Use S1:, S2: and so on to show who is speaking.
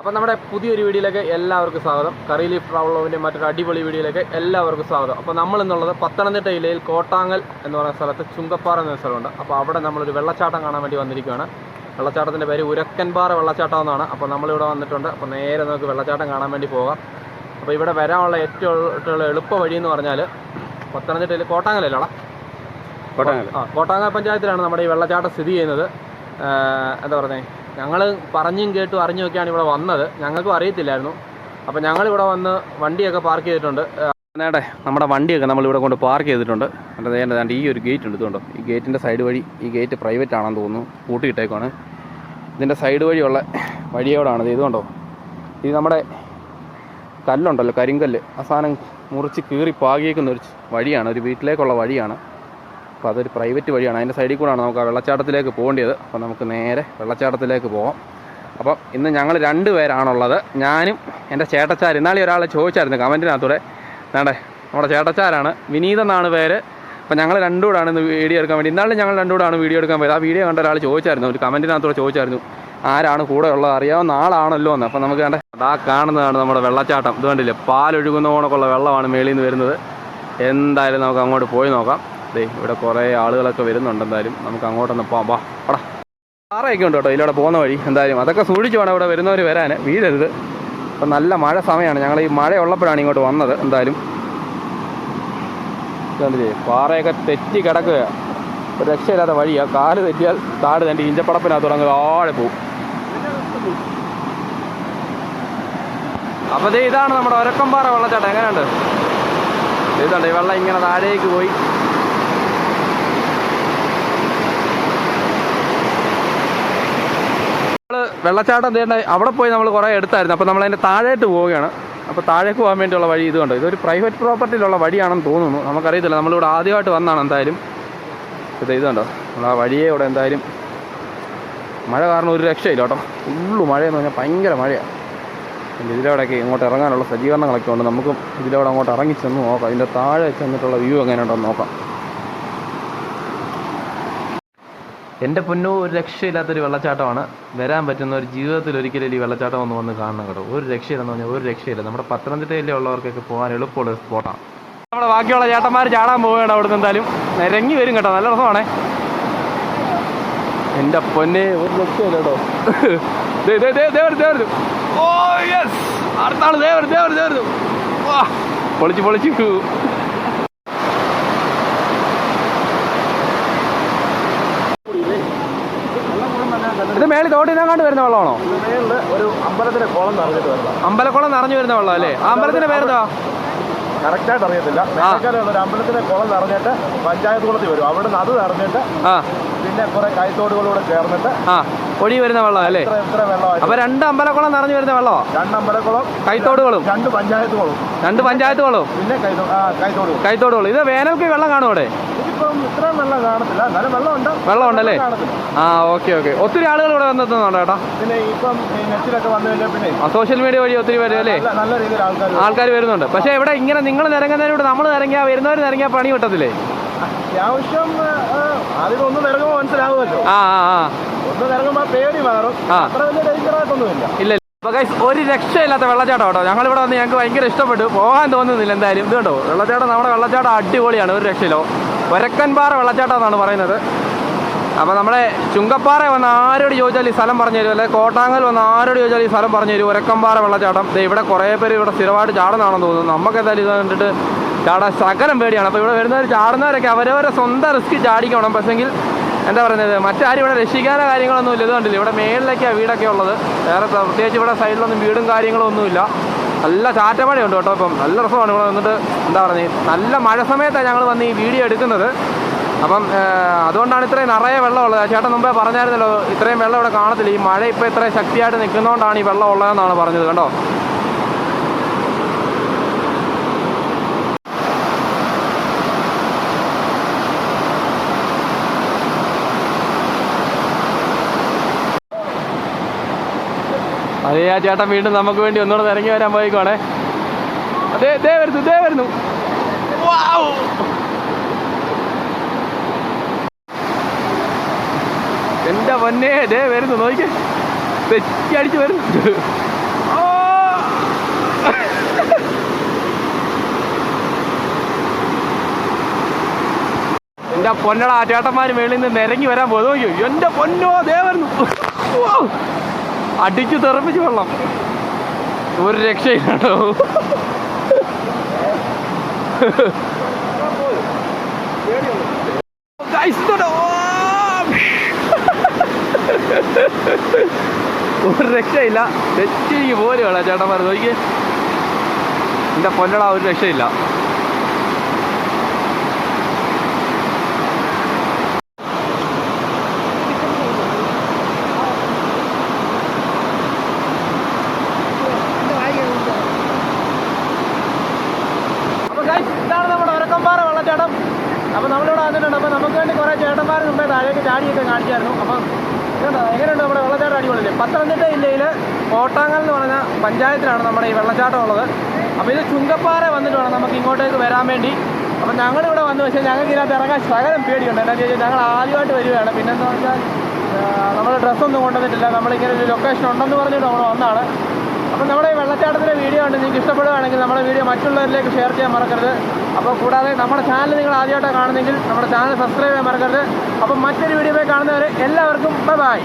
S1: അപ്പം നമ്മുടെ പുതിയൊരു വീഡിയോയിലേക്ക് എല്ലാവർക്കും സ്വാഗതം. കറി ലീഫ് ട്രാവലോവിന്റെ മറ്റൊരു അടിപൊളി വീഡിയോയിലേക്ക് എല്ലാവർക്കും സ്വാഗതം. അപ്പോൾ നമ്മൾ എന്നുള്ളത് പത്തനംതിട്ട ജില്ലയിൽ കോട്ടാങ്ങൽ എന്ന് പറയുന്ന സ്ഥലത്ത് ചുങ്കപ്പാറ എന്ന സ്ഥലമുണ്ട്. അപ്പോൾ അവിടെ നമ്മളൊരു വെള്ളച്ചാട്ടം കാണാൻ വേണ്ടി വന്നിരിക്കുകയാണ്. വെള്ളച്ചാട്ടത്തിന്റെ പേര് ഉരക്കൻപാറ വെള്ളച്ചാട്ടം എന്നാണ് അപ്പോൾ നമ്മളിവിടെ വന്നിട്ടുണ്ട്. അപ്പോൾ നേരെ നമുക്ക് വെള്ളച്ചാട്ടം കാണാൻ വേണ്ടി പോകാം. അപ്പോൾ ഇവിടെ വരാനുള്ള ഏറ്റവും എളുപ്പ വഴി എന്ന് പറഞ്ഞാൽ പത്തനംതിട്ടയിൽ കോട്ടാങ്ങലല്ലോടാ
S2: കോട്ടാങ്ങൽ.
S1: ആ കോട്ടാങ്ങൽ പഞ്ചായത്തിലാണ് നമ്മുടെ ഈ വെള്ളച്ചാട്ടം സ്ഥിതി ചെയ്യുന്നത്. എന്താ പറയുന്നത് ഞങ്ങൾ പറഞ്ഞും കേട്ടും അറിഞ്ഞുമൊക്കെയാണ് ഇവിടെ വന്നത്. ഞങ്ങൾക്കും അറിയത്തില്ലായിരുന്നു. അപ്പോൾ ഞങ്ങളിവിടെ വന്ന് വണ്ടിയൊക്കെ പാർക്ക് ചെയ്തിട്ടുണ്ട്. നേടെ നമ്മുടെ വണ്ടിയൊക്കെ നമ്മളിവിടെ കൊണ്ട് പാർക്ക് ചെയ്തിട്ടുണ്ട്. എന്റെ നേരെ ദാണ്ട് ഈ ഒരു ഗേറ്റ് ഉണ്ട് ഇതുകൊണ്ടോ. ഈ ഗേറ്റിന്റെ സൈഡ് വഴി ഈ ഗേറ്റ് പ്രൈവറ്റ് ആണെന്ന് തോന്നുന്നു. കൂട്ടിയിട്ടേക്കാണ് ഇതിന്റെ സൈഡ് വഴിയുള്ള വഴിയോടാണ് ഇത് ഇതുകൊണ്ടോ. ഇത് നമ്മുടെ കല്ലുണ്ടല്ലോ കരിങ്കല്ല്. ആ സാധനം മുറിച്ച് കീറി പാകിയേക്കുന്ന ഒരു വഴിയാണ് ഒരു വീട്ടിലേക്കുള്ള വഴിയാണ്. അപ്പോൾ അതൊരു പ്രൈവറ്റ് വഴിയാണ്. അതിന്റെ സൈഡിൽ കൂടെയാണ് നമുക്ക് ആ വെള്ളച്ചാട്ടത്തിലേക്ക് പോകേണ്ടത് അപ്പോൾ നമുക്ക് നേരെ വെള്ളച്ചാട്ടത്തിലേക്ക് പോകാം അപ്പം ഇന്ന് ഞങ്ങൾ രണ്ട് പേരാണുള്ളത്. ഞാനും എന്റെ ചേട്ടച്ചാർ ഇന്നാളെ ഒരാളെ ചോദിച്ചായിരുന്നു കമന്റിനകത്തൂടെ. വേണ്ടേ നമ്മുടെ ചേട്ടച്ചാരാണ്. വിനീത് എന്നാണ് പേര്. അപ്പോൾ ഞങ്ങൾ രണ്ടുകൂടാണ് ഇന്ന് വീഡിയോ എടുക്കാൻ വേണ്ടി. ഇന്നാളും ഞങ്ങൾ രണ്ടുകൂടാണ് വീഡിയോ എടുക്കാൻ പോയത്. ആ വീഡിയോ കണ്ട ഒരാൾ ചോദിച്ചായിരുന്നു. ഒരു കമന്റിനകത്തൂടെ ചോദിച്ചായിരുന്നു. ആരാണ് കൂടെ ഉള്ളത്? അറിയാവുന്ന ആളാണല്ലോ എന്ന്. അപ്പം നമുക്ക് വേണ്ട ആ കാണുന്നതാണ് നമ്മുടെ വെള്ളച്ചാട്ടം. ഇത് കണ്ടില്ലേ പാലൊഴുകുന്ന പോണക്കുള്ള വെള്ളമാണ് മേളിൽ നിന്ന് വരുന്നത്. എന്തായാലും നമുക്ക് അങ്ങോട്ട് പോയി നോക്കാം. ദേ ഇവിടെ കുറേ ആളുകളൊക്കെ വരുന്നുണ്ട് എന്തായാലും. നമുക്ക് അങ്ങോട്ടൊന്ന് പോകാം വാ പടാ പാറയൊക്കെ ഉണ്ട് കേട്ടോ ഇതിലൂടെ പോകുന്ന വഴി എന്തായാലും. അതൊക്കെ സൂക്ഷിച്ചു വേണം ഇവിടെ വരുന്നവർ വരാൻ വീഴരുത്. അപ്പം നല്ല മഴ സമയമാണ് ഞങ്ങൾ ഈ മഴ ഉള്ളപ്പോഴാണ് ഇങ്ങോട്ട് വന്നത് എന്തായാലും. പാറയൊക്കെ തെറ്റി കിടക്കുക ഒരു രക്ഷയില്ലാത്ത വഴിയാ. കാൽ തെറ്റിയാൽ താട് തന്റെ ഇഞ്ചപ്പടപ്പിനകത്ത് അങ്ങ് താഴെ പോവും. അപ്പോൾ ഇതാണ് നമ്മുടെ ഒരക്കമ്പാറ വെള്ളച്ചാട്ടം. എങ്ങനെയുണ്ട്? ഇതുണ്ട് ഈ വെള്ളം ഇങ്ങനെ താഴേക്ക് പോയി. വെള്ളച്ചാട്ടം തേണ്ട അവിടെ പോയി നമ്മൾ കുറേ എടുത്തായിരുന്നു. അപ്പോൾ നമ്മൾ അതിന്റെ താഴേട്ട് പോവുകയാണ്. അപ്പോൾ താഴേക്ക് പോകാൻ വേണ്ടിയുള്ള വഴി ഇതുകൊണ്ട് ഇതൊരു പ്രൈവറ്റ് പ്രോപ്പർട്ടിയിലുള്ള വഴിയാണെന്ന് തോന്നുന്നു. നമുക്കറിയത്തില്ല. നമ്മളിവിടെ ആദ്യമായിട്ട് വന്നാണ് എന്തായാലും. ഇത് ഇതുണ്ടോ? നമ്മൾ ആ വഴിയെ ഇവിടെ എന്തായാലും മഴ കാരണം ഒരു രക്ഷയില്ല കേട്ടോ. ഫുള്ള് മഴയെന്ന് പറഞ്ഞാൽ ഭയങ്കര മഴയാണ് ഇതിലൂടെയൊക്കെ ഇങ്ങോട്ട് ഇറങ്ങാനുള്ള സജ്ജീകരണങ്ങളൊക്കെ ഉണ്ട്. നമുക്കും ഇതിലൂടെ അങ്ങോട്ട് ഇറങ്ങി ചെന്ന് നോക്കാം. ഇതിന്റെ താഴെ ചെന്നിട്ടുള്ള വ്യൂ എങ്ങനെയുണ്ടോ നോക്കാം. എന്റെ പൊന്നു ഒരു രക്ഷയില്ലാത്തൊരു വെള്ളച്ചാട്ടമാണ്. വരാൻ പറ്റുന്ന ഒരു ജീവിതത്തിൽ ഒരിക്കലും ഈ വെള്ളച്ചാട്ടം ഒന്ന് വന്ന് കാണണം കേട്ടോ. ഒരു രക്ഷയില്ലെന്ന് പറഞ്ഞാൽ ഒരു രക്ഷയില്ല. നമ്മുടെ പത്തനംതിട്ടയിലെ ഉള്ളവർക്കൊക്കെ പോകാൻ എളുപ്പമുള്ള സ്പോട്ടാണ് നമ്മുടെ ബാക്കിയുള്ള ചേട്ടന്മാർ ചാടാൻ പോവുകയാണ് അവിടുന്ന് എന്തായാലും. നിരങ്ങി വരും കേട്ടോ. നല്ല രസമാണേ. എന്റെ പൊന്നെ ഒരു രക്ഷയില്ല കേട്ടോ. അടുത്ത ആൾ ദേ വരുന്നു, ദേ വരുന്നു, ദേ വരുന്നു. വാ. പൊളിച്ച് പൊളിച്ച്. തോട്ടിനങ്ങാണ്ട് വരുന്ന വെള്ളമാണോ?
S2: ഒരു അമ്പലത്തിലെ കുളം നിറഞ്ഞിട്ട്
S1: അമ്പലക്കുളം നിറഞ്ഞു വരുന്ന വെള്ളം അല്ലേ ആ അമ്പലത്തിന്റെ പേരെന്താ
S2: കറക്റ്റായിട്ട് അറിയത്തില്ല. ഒരു അമ്പലത്തിലെ കുളം നിറഞ്ഞിട്ട് പഞ്ചായത്ത് കുളത്തിൽ വരും. അവിടെ നിന്ന് അത് നിറഞ്ഞിട്ട് പിന്നെ കുറെ കൈത്തോടുകളൂടെ ചേർന്നിട്ട്
S1: ആ. ഒഴി വരുന്ന വെള്ളം അല്ലേ? അപ്പൊ രണ്ട് അമ്പലക്കുളം നിറഞ്ഞു വരുന്ന വെള്ളമോ?
S2: രണ്ട് അമ്പലക്കുളം
S1: കൈത്തോടുകളും.
S2: രണ്ട് പഞ്ചായത്ത് കുളം
S1: രണ്ട് പഞ്ചായത്തുകളും.
S2: പിന്നെ കൈത്തോ ആ കൈത്തോടുകൾ.
S1: കൈത്തോടുകളും ഇത് വേനൽക്ക് വെള്ളം കാണും അവിടെ?
S2: വെള്ളം
S1: ഉണ്ടല്ലേ ആ ഓക്കെ ഓക്കെ. ഒത്തിരി ആളുകൾ ഇവിടെ വന്നെത്തുന്നുണ്ട് ചേട്ടാ
S2: പിന്നെ
S1: സോഷ്യൽ മീഡിയ വഴി ഒത്തിരി പേര് അല്ലേ?
S2: ആൾക്കാർ
S1: വരുന്നുണ്ട്. പക്ഷേ ഇവിടെ ഇങ്ങനെ നിങ്ങൾ നിരങ്ങുന്നതിലൂടെ നമ്മൾ നിരങ്ങിയാൽ വരുന്നവർ നിരങ്ങിയാൽ പണി കിട്ടത്തില്ലേ?
S2: അത്യാവശ്യം ആദ്യം ഒന്ന് നിറങ്ങുമ്പോൾ മനസ്സിലാവുമല്ലോ.
S1: ആ ആ ആ.
S2: ഒന്ന് നിറങ്ങുമ്പോൾ പേടി മാറും. അത്ര വലിയ
S1: ഇല്ല ഒരു രക്ഷയില്ലാത്ത വെള്ളച്ചാട്ടം കേട്ടോ. ഞങ്ങളിവിടെ വന്ന് ഞങ്ങൾക്ക് ഭയങ്കര ഇഷ്ടപ്പെട്ടു. പോകാൻ തോന്നുന്നില്ല എന്തായാലും. ഇത് കണ്ടോ? വെള്ളച്ചാട്ടം നമ്മുടെ വെള്ളച്ചാട്ടം അടിപൊളിയാണ് ഒരു രക്ഷയിലോ ഒരക്കൻപാറ വെള്ളച്ചാട്ടം എന്നാണ് പറയുന്നത്. അപ്പോൾ നമ്മുടെ ചുങ്കപ്പാറ വന്ന് ആരോട് ചോദിച്ചാൽ ഈ സ്ഥലം പറഞ്ഞു തരും അല്ലെങ്കിൽ കോട്ടാങ്ങൽ വന്ന് ആരോട് ചോദിച്ചാൽ ഈ സ്ഥലം പറഞ്ഞു തരും ഒരക്കമ്പാറ വെള്ളച്ചാട്ടം. ഇവിടെ കുറേ പേര് ഇവിടെ സ്ഥിരമായിട്ട് ചാടുന്നതാണെന്ന് തോന്നുന്നു. നമുക്ക് എന്തായാലും ഇത് കണ്ടിട്ട് ചാടാൻ സകലം പേടിയാണ്. അപ്പോൾ ഇവിടെ വരുന്നവർ ചാടുന്നവരൊക്കെ അവരവരെ സ്വന്തം റിസ്ക് ചാടിക്കണം. പക്ഷെങ്കിൽ എന്താ പറയുന്നത് മറ്റാരും ഇവിടെ രക്ഷിക്കാനോ കാര്യങ്ങളൊന്നും ഇല്ല. ഇത് കണ്ടില്ല ഇവിടെ മേളിലേക്കാണ് വീടൊക്കെ ഉള്ളത്. വേറെ പ്രത്യേകിച്ച് ഇവിടെ സൈഡിലൊന്നും വീടും കാര്യങ്ങളും ഒന്നുമില്ല നല്ല ചാറ്റമഴയുണ്ട് കേട്ടോ അപ്പം നല്ല രസമാണ് ഇവിടെ വന്നിട്ട് എന്താ പറയുന്നത് നല്ല മഴ സമയത്താണ് ഞങ്ങൾ വന്ന് ഈ വീഡിയോ എടുക്കുന്നത്. അപ്പം അതുകൊണ്ടാണ് ഇത്രയും നിറയെ വെള്ളമുള്ളത് ചേട്ടൻ മുമ്പേ പറഞ്ഞായിരുന്നല്ലോ ഇത്രയും വെള്ളം ഇവിടെ കാണത്തില്ല. ഈ മഴ ഇപ്പോൾ ഇത്രയും ശക്തിയായിട്ട് നിൽക്കുന്നതുകൊണ്ടാണ് ഈ വെള്ളം ഉള്ളതെന്നാണ് പറഞ്ഞത് കണ്ടോ? അതേ ആ ചേട്ടൻ വീണ്ടും നമുക്ക് വേണ്ടി ഒന്നുകൂടെ ഇറങ്ങി വരാൻ പോയിക്കോണേ അതേ ഇതേ വരുന്നു ഇതേ വരുന്നു. വൗ! പൊന്നേ ദേ വരുന്നു നോക്കി തെറ്റി അടിച്ച് വരുന്നു. എന്റെ പൊന്നട ആ ചേട്ടന്മാര് മേളിൽ നിന്ന് നിരങ്ങി വരാൻ പോയി നോക്കിയോ? എന്റെ പൊന്നോ ദേ വരുന്നു. അടിച്ചു തെറപ്പിച്ച് വെള്ളം. ഒരു രക്ഷയില്ലാണ്ടോ ഗൈസ് ഇതോ ഒരു രക്ഷയില്ല. തെറ്റിക്ക് വേണം ചേട്ടന്മാർ നോക്കി എന്റെ പൊന്നട ഒരു രക്ഷയില്ല. അപ്പോൾ നമ്മളിവിടെ വന്നിട്ടുണ്ട്. അപ്പോൾ നമുക്ക് വേണ്ടി കുറേ ചേട്ടന്മാർ മുമ്പേ താഴേക്ക് ചാടിയൊക്കെ കാണിച്ചായിരുന്നു. അപ്പം എങ്ങനെയുണ്ട് നമ്മുടെ വെള്ളച്ചാട്ടം അടിപൊളിയില്ലേ? പത്തനംതിട്ട ജില്ലയിൽ കോട്ടാങ്ങൽ എന്ന് പറഞ്ഞ പഞ്ചായത്തിലാണ് നമ്മുടെ ഈ വെള്ളച്ചാട്ടം ഉള്ളത്. അപ്പോൾ ഇത് ചുങ്കപ്പാറ വന്നിട്ട് വേണം നമുക്ക് ഇങ്ങോട്ടേക്ക് വരാൻ വേണ്ടി. അപ്പോൾ ഞങ്ങളിവിടെ വന്നു പക്ഷേ ഞങ്ങൾക്ക് ഇതിനകത്ത് ഇറങ്ങാൻ ശകലം പേടിയുണ്ട്. എന്താണെന്ന് ചോദിച്ചാൽ ഞങ്ങൾ ആദ്യമായിട്ട് വരികയാണ്. പിന്നെന്ന് പറഞ്ഞാൽ നമ്മൾ ഡ്രസ്സൊന്നും കൊണ്ടുവന്നിട്ടില്ല. നമ്മളിങ്ങനെ ഒരു ലൊക്കേഷൻ ഉണ്ടെന്ന് പറഞ്ഞിട്ട് നമ്മൾ വന്നതാണ്. അപ്പം നമ്മുടെ ഈ വെള്ളച്ചാട്ടത്തിന്റെ വീഡിയോ ഉണ്ട് നിങ്ങൾക്ക് ഇഷ്ടപ്പെടുകയാണെങ്കിൽ നമ്മുടെ വീഡിയോ മറ്റുള്ളവരിലേക്ക് ഷെയർ ചെയ്യാൻ മറക്കരുത്. അപ്പോൾ കൂടാതെ നമ്മുടെ ചാനൽ നിങ്ങൾ ആദ്യമായിട്ടാണ് കാണുന്നെങ്കിൽ നമ്മുടെ ചാനൽ സബ്സ്ക്രൈബ് ചെയ്യാൻ മറക്കരുത്. അപ്പം മറ്റൊരു വീഡിയോ കാണുന്നവരെ എല്ലാവർക്കും ബൈ ബൈ